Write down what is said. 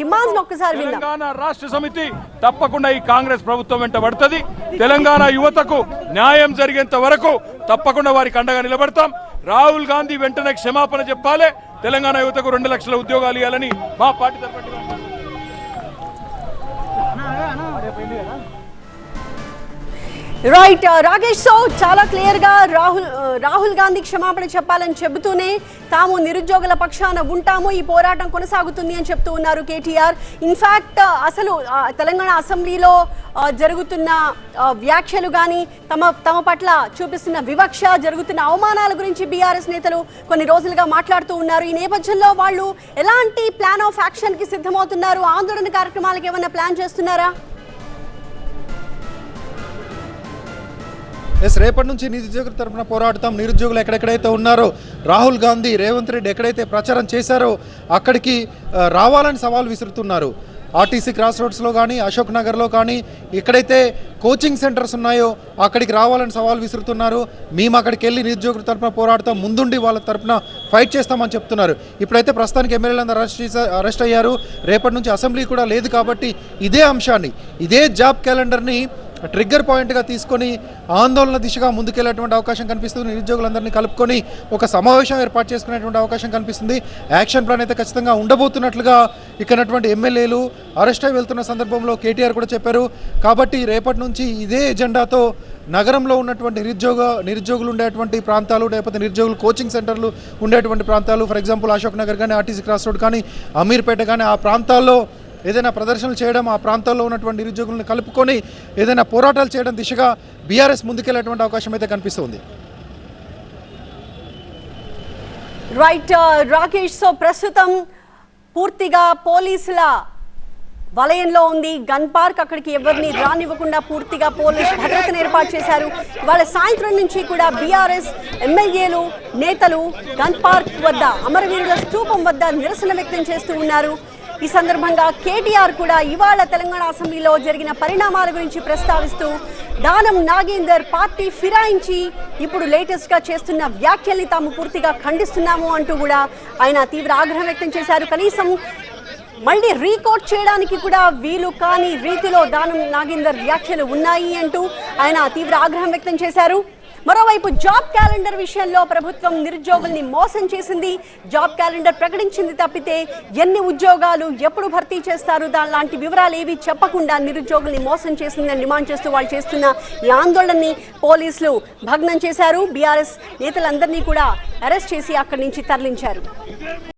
Demands ఒక్కసారి విందాం. తెలంగాణ రాష్ట్ర సమితి తప్పకుండా ఈ కాంగ్రెస్ ప్రభుత్వం వెంట పడుతుంది. తెలంగాణ యువతకు న్యాయం జరిగేంత వరకు తప్పకుండా వారికి అండగా నిలబడతాం. రాహుల్ గాంధీ వెంటనే క్షమాపణ చెప్పాలి. తెలంగాణ యువతకు రెండు లక్షల ఉద్యోగాలు ఇవ్వాలని మా పార్టీ తరఫున రైట్ రాకేష్ సో చాలా క్లియర్గా రాహుల్ రాహుల్ గాంధీ క్షమాపణ చెప్పాలని చెబుతూనే తాము నిరుద్యోగుల పక్షాన ఉంటాము ఈ పోరాటం కొనసాగుతుంది అని చెప్తూ ఉన్నారు కేటీఆర్. ఇన్ఫ్యాక్ట్ uh, అసలు తెలంగాణ అసెంబ్లీలో జరుగుతున్న వ్యాఖ్యలు కానీ తమ తమ పట్ల చూపిస్తున్న వివక్ష జరుగుతున్న అవమానాల గురించి బీఆర్ఎస్ నేతలు కొన్ని రోజులుగా మాట్లాడుతూ ఉన్నారు. ఈ నేపథ్యంలో వాళ్ళు ఎలాంటి ప్లాన్ ఆఫ్ యాక్షన్కి సిద్ధమవుతున్నారు? ఆందోళన కార్యక్రమాలకు ఏమైనా ప్లాన్ చేస్తున్నారా? ఎస్ రేపటి నుంచి నిరుద్యోగుల తరపున పోరాడుతాం. నిరుద్యోగులు ఎక్కడెక్కడైతే ఉన్నారో రాహుల్ గాంధీ రేవంత్ రెడ్డి ఎక్కడైతే ప్రచారం చేశారో అక్కడికి రావాలని సవాల్ విసురుతున్నారు. ఆర్టీసీ క్రాస్ రోడ్స్లో కానీ అశోక్ నగర్లో కానీ ఎక్కడైతే కోచింగ్ సెంటర్స్ ఉన్నాయో అక్కడికి రావాలని సవాల్ విసురుతున్నారు. మేము అక్కడికి వెళ్ళి నిరుద్యోగుల తరపున పోరాడతాం. ముందుండి వాళ్ళ తరపున ఫైట్ చేస్తామని చెప్తున్నారు. ఇప్పుడైతే ప్రస్తుతానికి ఎమ్మెల్యేలందరూ అరెస్ట్ చేసా అరెస్ట్ అయ్యారు. రేపటి నుంచి అసెంబ్లీ కూడా లేదు కాబట్టి ఇదే అంశాన్ని ఇదే జాబ్ క్యాలెండర్ని ట్రిగ్గర్ పాయింట్గా తీసుకొని ఆందోళన దిశగా ముందుకెళ్ళేటువంటి అవకాశం కనిపిస్తుంది. నిరుద్యోగులందరినీ కలుపుకొని ఒక సమావేశం ఏర్పాటు చేసుకునేటువంటి అవకాశం కనిపిస్తుంది. యాక్షన్ ప్లాన్ అయితే ఖచ్చితంగా ఉండబోతున్నట్లుగా ఇక్కడటువంటి ఎమ్మెల్యేలు అరెస్ట్ అయి వెళ్తున్న సందర్భంలో కేటీఆర్ కూడా చెప్పారు. కాబట్టి రేపటి నుంచి ఇదే ఎజెండాతో నగరంలో ఉన్నటువంటి నిరుద్యోగ నిరుద్యోగులు ఉండేటువంటి ప్రాంతాలు లేకపోతే నిరుద్యోగులు కోచింగ్ సెంటర్లు ఉండేటువంటి ప్రాంతాలు ఫర్ ఎగ్జాంపుల్ అశోక్ నగర్ కానీ ఆర్టీసీ క్రాస్ రోడ్ కానీ అమీర్పేట కానీ ఆ ప్రాంతాల్లో ఏదైనా ప్రదర్శనలు చేయడం ఆ ప్రాంతాల్లో ఉన్నటువంటి నిరుద్యోగులను కలుపుకొని ఏదైనా పోరాటాలు చేయడం దిశగా బీఆర్ఎస్ ముందుకెళ్ళేటువంటి అవకాశం అయితే కనిపిస్తుంది. రైట్ రాకేష్ సో ప్రస్తుతం పూర్తిగా పోలీసుల వలయంలో ఉంది. గన్ పార్క్ అక్కడికి ఎవరిని రానివ్వకుండా పూర్తిగా పోలీస్ భద్రతను ఏర్పాటు చేశారు. వాళ్ళ సాయంత్రం నుంచి కూడా బీఆర్ఎస్ ఎమ్మెల్యేలు నేతలు గన్ పార్క్ వద్ద అమరవీరుల స్థూపం వద్ద నిరసన వ్యక్తం చేస్తూ ఉన్నారు. ఈ సందర్భంగా కేటీఆర్ కూడా ఇవాళ తెలంగాణ అసెంబ్లీలో జరిగిన పరిణామాల గురించి ప్రస్తావిస్తూ దానం నాగేందర్ పార్టీ ఫిరాయించి ఇప్పుడు లేటెస్ట్గా చేస్తున్న వ్యాఖ్యల్ని తాము పూర్తిగా ఖండిస్తున్నాము అంటూ కూడా ఆయన తీవ్ర ఆగ్రహం వ్యక్తం చేశారు. కనీసం మళ్ళీ రీకోట్ చేయడానికి కూడా వీలు కాని రీతిలో దానం నాగేందర్ వ్యాఖ్యలు ఉన్నాయి అంటూ ఆయన తీవ్ర ఆగ్రహం వ్యక్తం చేశారు. మరోవైపు జాబ్ క్యాలెండర్ విషయంలో ప్రభుత్వం నిరుద్యోగుల్ని మోసం చేసింది. జాబ్ క్యాలెండర్ ప్రకటించింది తప్పితే ఎన్ని ఉద్యోగాలు ఎప్పుడు భర్తీ చేస్తారు? దాని లాంటి వివరాలు ఏవి చెప్పకుండా నిరుద్యోగుల్ని మోసం చేసిందని డిమాండ్ చేస్తూ వాళ్ళు చేస్తున్న ఈ ఆందోళనని పోలీసులు భగ్నం చేశారు. బీఆర్ఎస్ నేతలందరినీ కూడా అరెస్ట్ చేసి అక్కడి నుంచి తరలించారు.